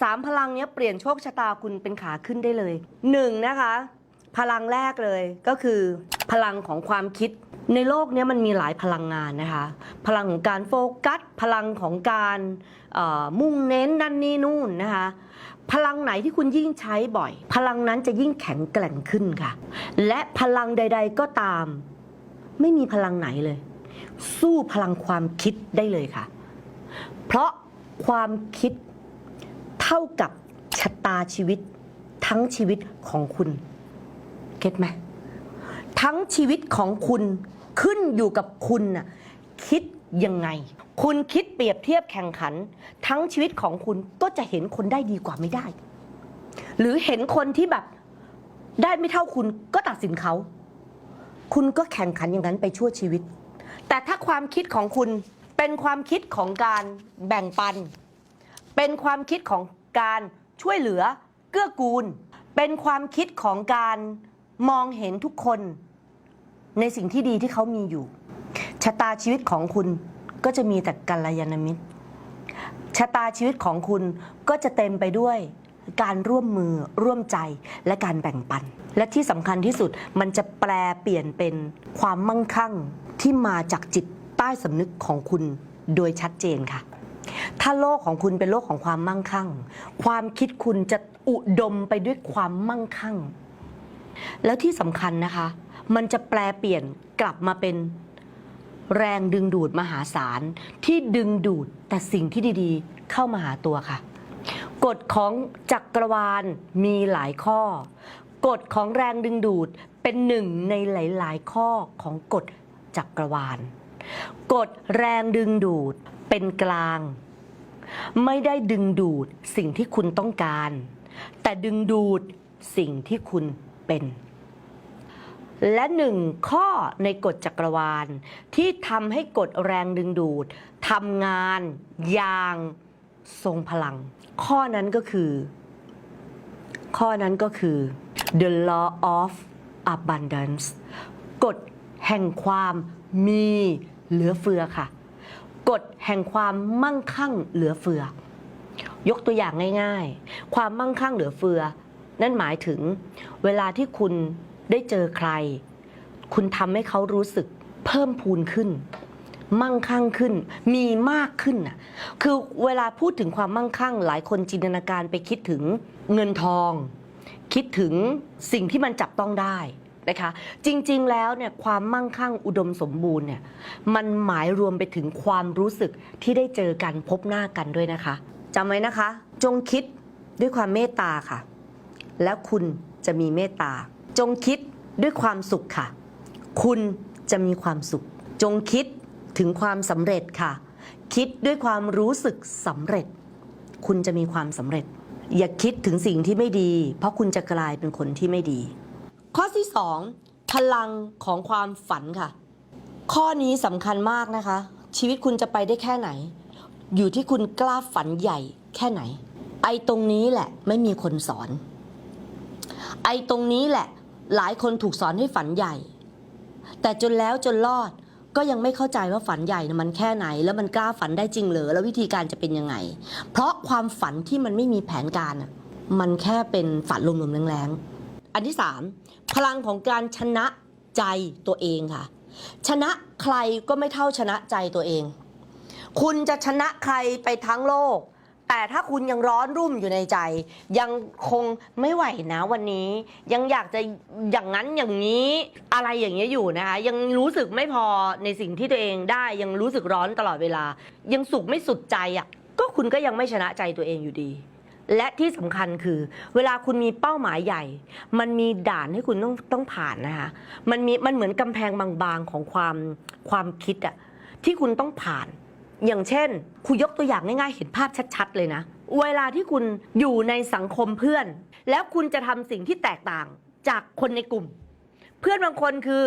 สามพลังเนี้ยเปลี่ยนโชคชะตาคุณเป็นขาขึ้นได้เลยหนึ่งนะคะ พลังแรกเลยก็คือพลังของความคิด ในโลกนี้มันมีหลายพลังงานนะคะ พลังของการโฟกัส พลังของการมุ่งเน้นนั่นนี่นู่นนะคะ พลังไหนที่คุณยิ่งใช้บ่อย พลังนั้นจะยิ่งแข็งแกร่งขึ้นค่ะ และพลังใด ๆก็ตาม ไม่มีพลังไหนเลย สู้พลังความคิดได้เลยค่ะ เพราะความคิด เท่ากับชะตาชีวิตทั้งชีวิตของคุณเก็ตไหมทั้งชีวิตของคุณขึ้นอยู่กับคุณน่ะคิดยังไง คุณคิดเปรียบเทียบแข่งขัน ทั้งชีวิตของคุณก็จะเห็นคนได้ดีกว่าไม่ได้ หรือเห็นคนที่แบบได้ไม่เท่าคุณก็ตัดสินเขา คุณก็แข่งขันอย่างนั้นไปชั่วชีวิต แต่ถ้าความคิดของคุณเป็นความคิดของการแบ่งปัน เป็นความคิดของ การช่วยเหลือเกื้อกูล เป็นความคิดของการมองเห็นทุกคน ในสิ่งที่ดีที่เขามีอยู่ ชะตาชีวิตของคุณก็จะมีแต่กัลยาณมิตร ชะตาชีวิตของคุณก็จะเต็มไปด้วยการร่วมมือร่วมใจและการแบ่งปัน และที่สำคัญที่สุดมันจะแปลเปลี่ยนเป็นความมั่งคั่งที่มาจากจิตใต้สำนึกของคุณโดยชัดเจนค่ะ ถ้าโลกของคุณเป็นโลกของความมั่งคั่ง ความคิดคุณจะอุดมไปด้วยความมั่งคั่ง แล้วที่สำคัญนะคะ มันจะแปลเปลี่ยนกลับมาเป็นแรงดึงดูดมหาศาล ที่ดึงดูดแต่สิ่งที่ดีๆ เข้ามาหาตัวค่ะ กฎของจักรวาลมีหลายข้อ กฎของแรงดึงดูดเป็นหนึ่งในหลาย ๆ ข้อของกฎจักรวาล กฎแรงดึงดูดเป็นกลาง ไม่ได้ดึงดูดสิ่งที่คุณต้องการ แต่ดึงดูดสิ่งที่คุณเป็น และหนึ่งข้อในกฎจักรวาล ที่ทำให้กฎแรงดึงดูดทำงานอย่างทรงพลัง ข้อนั้นก็คือ ข้อนั้นก็คือ the law of abundance กฎแห่งความมีเหลือเฟือค่ะ กฎแห่งความมั่งคั่งเหลือเฟือ ยกตัวอย่างง่าย ๆ ความมั่งคั่งเหลือเฟือ นั่นหมายถึง เวลาที่คุณได้เจอใคร คุณทำให้เขารู้สึกเพิ่มพูนขึ้น มั่งคั่งขึ้น มีมากขึ้นน่ะคือเวลาพูดถึงความมั่งคั่ง หลายคนจินตนาการไปคิดถึงเงินทอง คิดถึงสิ่งที่มันจับต้องได้ นะคะ จริงๆแล้วเนี่ยความมั่งคั่งอุดมสมบูรณ์เนี่ยมันหมายรวมไปถึงความรู้สึกที่ได้เจอกันพบหน้ากันด้วยนะคะจำไว้นะคะ จงคิดด้วยความเมตตาค่ะ แล้วคุณจะมีเมตตา จงคิดด้วยความสุขค่ะ คุณจะมีความสุข จงคิดถึงความสำเร็จค่ะ คิดด้วยความรู้สึกสำเร็จ คุณจะมีความสำเร็จ อย่าคิดถึงสิ่งที่ไม่ดี เพราะคุณจะกลายเป็นคนที่ไม่ดี ข้อที่ 2 พลังของความฝันค่ะ ข้อนี้สำคัญมากนะคะ ชีวิตคุณจะไปได้แค่ไหน อยู่ที่คุณกล้าฝันใหญ่แค่ไหน ไอ้ตรงนี้แหละไม่มีคนสอน ไอ้ตรงนี้แหละหลายคนถูกสอนให้ฝันใหญ่ แต่จนแล้วจนรอดก็ยังไม่เข้าใจว่าฝันใหญ่นะมันแค่ไหน แล้วมันกล้าฝันได้จริงเหรอแล้ววิธีการจะเป็นยังไง เพราะความฝันที่มันไม่มีแผนการอะมันแค่เป็นฝันลมๆแรงๆ อันที่สามพลังของการชนะใจตัวเองค่ะ ชนะใครก็ไม่เท่าชนะใจตัวเอง คุณจะชนะใครไปทั้งโลก แต่ถ้าคุณยังร้อนรุ่มอยู่ในใจ ยังคงไม่ไหวนะวันนี้ ยังอยากจะอย่างนั้นอย่างนี้อะไรอย่างเงี้ยอยู่นะคะ ยังรู้สึกไม่พอในสิ่งที่ตัวเองได้ยังรู้สึกร้อนตลอดเวลา ยังสุขไม่สุดใจอะก็คุณก็ยังไม่ชนะใจตัวเองอยู่ดี และที่สำคัญคือ เวลาคุณมีเป้าหมายใหญ่ มันมีด่านให้คุณต้องต้องผ่านนะคะมันมีมันเหมือนกำแพงบางๆของความความคิดอะที่คุณต้องผ่าน อย่างเช่นคุยยกตัวอย่างง่ายๆ เห็นภาพชัด ๆ เลยนะ เวลาที่คุณอยู่ในสังคมเพื่อน แล้วคุณจะทำสิ่งที่แตกต่างจากคนในกลุ่ม เพื่อนบางคนคือ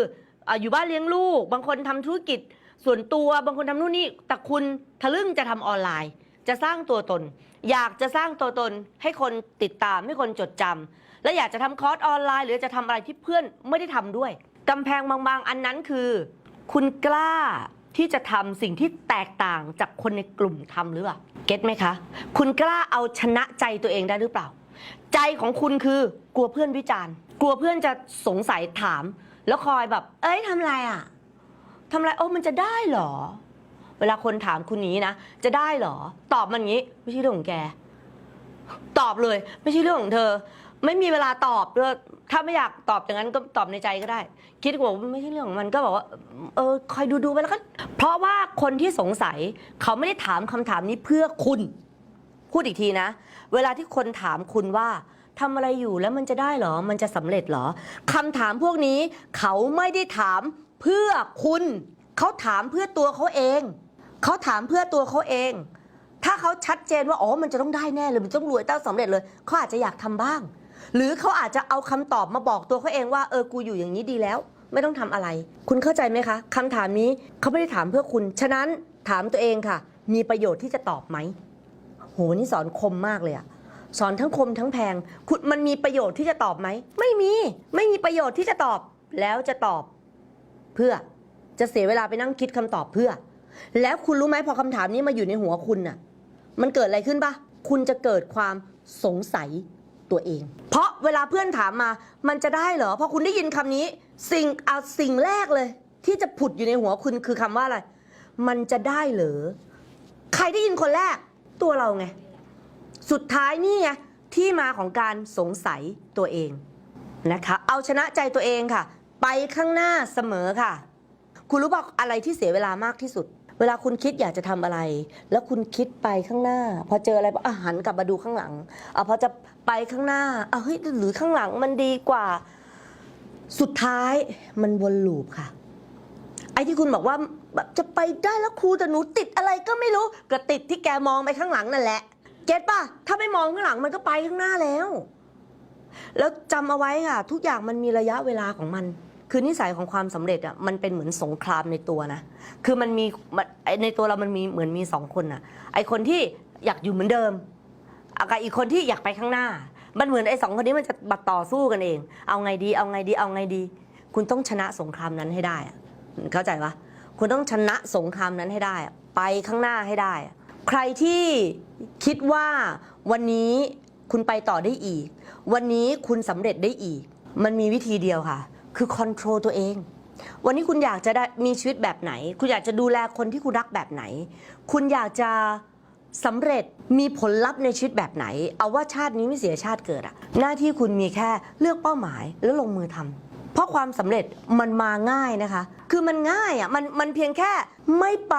อยู่บ้านเลี้ยงลูก บางคนทำธุรกิจส่วนตัวบางคนทำนู่นนี่แต่คุณทะลึ่งจะทำออนไลน์ จะสร้างตัวตน อยากจะสร้างตัวตนให้คนติดตามให้คนจดจำและอยากจะทำคอร์สออนไลน์ หรือจะทำอะไรที่เพื่อนไม่ได้ทำด้วยกำแพงบางๆ อันนั้นคือ คุณกล้าที่จะทำสิ่งที่แตกต่างจากคนในกลุ่มทำหรือเปล่าเก็ตไหมคะ คุณกล้าเอาชนะใจตัวเองได้หรือเปล่า ใจของคุณคือกลัวเพื่อนวิจารณ์ กลัวเพื่อนจะสงสัยถาม แล้วคอยแบบ เอ้ยทำอะไรอะทำอะไรโอ้มันจะได้เหรอ เวลาคนถามคุณนี้นะ จะได้เหรอ ตอบมันงี้ ไม่ใช่เรื่องของแก ตอบเลย ไม่ใช่เรื่องของเธอ ไม่มีเวลาตอบด้วยถ้าไม่อยากตอบอย่างนั้นก็ตอบในใจก็ได้ คิดว่าไม่ใช่เรื่องของมันก็บอกว่า เออคอยดูดูๆไปแล้วก็เพราะว่าคนที่สงสัย เขาไม่ได้ถามคำถามนี้เพื่อคุณ พูดอีกทีนะ เวลาที่คนถามคุณว่าทำอะไรอยู่แล้วมันจะได้เหรอ มันจะสำเร็จเหรอคำถามพวกนี้ เขาไม่ได้ถามเพื่อคุณ เขาถามเพื่อตัวเขาเอง เขาถามเพื่อตัวเขาเอง ถ้าเขาชัดเจนว่าอ๋อมันจะต้องได้แน่เลยมันต้องรวยต้องสำเร็จเลยเขาอาจจะอยากทำบ้าง หรือเขาอาจจะเอาคำตอบมาบอกตัวเขาเองว่าเออกูอยู่อย่างนี้ดีแล้ว ไม่ต้องทำอะไร คุณเข้าใจไหมคะคำถามนี้เขาไม่ได้ถามเพื่อคุณ ฉะนั้นถามตัวเองค่ะ มีประโยชน์ที่จะตอบไหมโหนี่สอนคมมากเลยอะสอนทั้งคมทั้งแพงคุณมันมีประโยชน์ที่จะตอบไหม ไม่มี ไม่มีประโยชน์ที่จะตอบ แล้วจะตอบ เพื่อจะเสียเวลาไปนั่งคิดคำตอบเพื่อ แล้วคุณรู้ไหมพอคำถามนี้มาอยู่ในหัวคุณน่ะ มันเกิดอะไรขึ้นปะคุณจะเกิดความสงสัยตัวเอง เพราะเวลาเพื่อนถามมา มันจะได้เหรอพอคุณได้ยินคำนี้ สิ่งเอาสิ่งแรกเลย ที่จะผุดอยู่ในหัวคุณคือคำว่าอะไร มันจะได้เหรอใครได้ยินคนแรก ตัวเราไง สุดท้ายนี่ไงที่มาของการสงสัยตัวเองนะคะ เอาชนะใจตัวเองค่ะ ไปข้างหน้าเสมอค่ะ คุณรู้ป่ะอะไรที่เสียเวลามากที่สุด เวลาคุณคิดอยากจะทำอะไร แล้วคุณคิดไปข้างหน้า พอเจออะไรอะหันกลับมาดูข้างหลังอะพอจะไปข้างหน้าอะเฮ้ยหรือข้างหลังมันดีกว่า สุดท้ายมันวนลูปค่ะ ไอ้ที่คุณบอกว่าแบบจะไปได้แล้วครูแต่หนูติดอะไรก็ไม่รู้ก็ติดที่แกมองไปข้างหลังนั่นแหละเก็ตป่ะถ้าไม่มองข้างหลังมันก็ไปข้างหน้าแล้ว แล้วจำเอาไว้ค่ะ ทุกอย่างมันมีระยะเวลาของมัน คือนิสัยของความสำเร็จอะมันเป็นเหมือนสงครามในตัวนะ คือมันมีในตัวเรามันมีเหมือนมีสองคนอะ ไอคนที่อยากอยู่เหมือนเดิมกับอีกคนที่อยากไปข้างหน้า มันเหมือนไอสองคนนี้มันจะบัดต่อสู้กันเอง เอาไงดี เอาไงดี เอาไงดี คุณต้องชนะสงครามนั้นให้ได้อะเข้าใจปะคุณต้องชนะสงครามนั้นให้ได้ ไปข้างหน้าให้ได้ ใครที่คิดว่าวันนี้คุณไปต่อได้อีก วันนี้คุณสำเร็จได้อีก มันมีวิธีเดียวค่ะ คือคอนโทรลตัวเอง วันนี้คุณอยากจะได้มีชีวิตแบบไหน คุณอยากจะดูแลคนที่คุณรักแบบไหน คุณอยากจะสำเร็จมีผลลัพธ์ในชีวิตแบบไหน เอาว่าชาตินี้ไม่เสียชาติเกิดอะหน้าที่คุณมีแค่เลือกเป้าหมายแล้วลงมือทำเพราะความสำเร็จมันมาง่ายนะคะ คือมันง่ายอะมันมันเพียงแค่ไม่ไป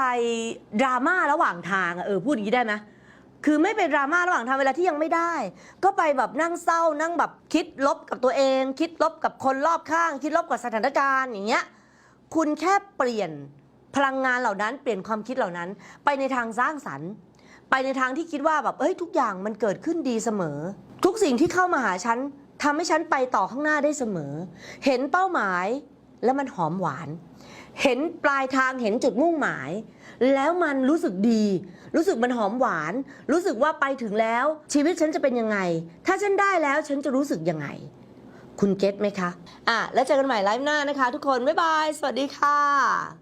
ดราม่าระหว่างทางอะเออพูดอย่างนี้ได้ไหม คือไม่เป็นดราม่าระหว่างทางเวลาที่ยังไม่ได้ ก็ไปแบบนั่งเศร้านั่งแบบคิดลบกับตัวเอง คิดลบกับคนรอบข้าง คิดลบกับสถานการณ์อย่างเงี้ยคุณแค่เปลี่ยนพลังงานเหล่านั้นเปลี่ยนความคิดเหล่านั้น ไปในทางสร้างสรรค์ ไปในทางที่คิดว่าแบบเอ้ยทุกอย่างมันเกิดขึ้นดีเสมอ ทุกสิ่งที่เข้ามาหาฉันทำให้ฉันไปต่อข้างหน้าได้เสมอ เห็นเป้าหมายแล้วมันหอมหวาน เห็นปลายทางเห็นจุดมุ่งหมาย แล้วมันรู้สึกดี รู้สึกมันหอมหวาน รู้สึกว่าไปถึงแล้ว ชีวิตฉันจะเป็นยังไง ถ้าฉันได้แล้วฉันจะรู้สึกยังไง คุณเก็ตไหมคะ อะ แล้วเจอกันใหม่ไลฟ์หน้านะคะ ทุกคน บ๊ายบาย สวัสดีค่ะ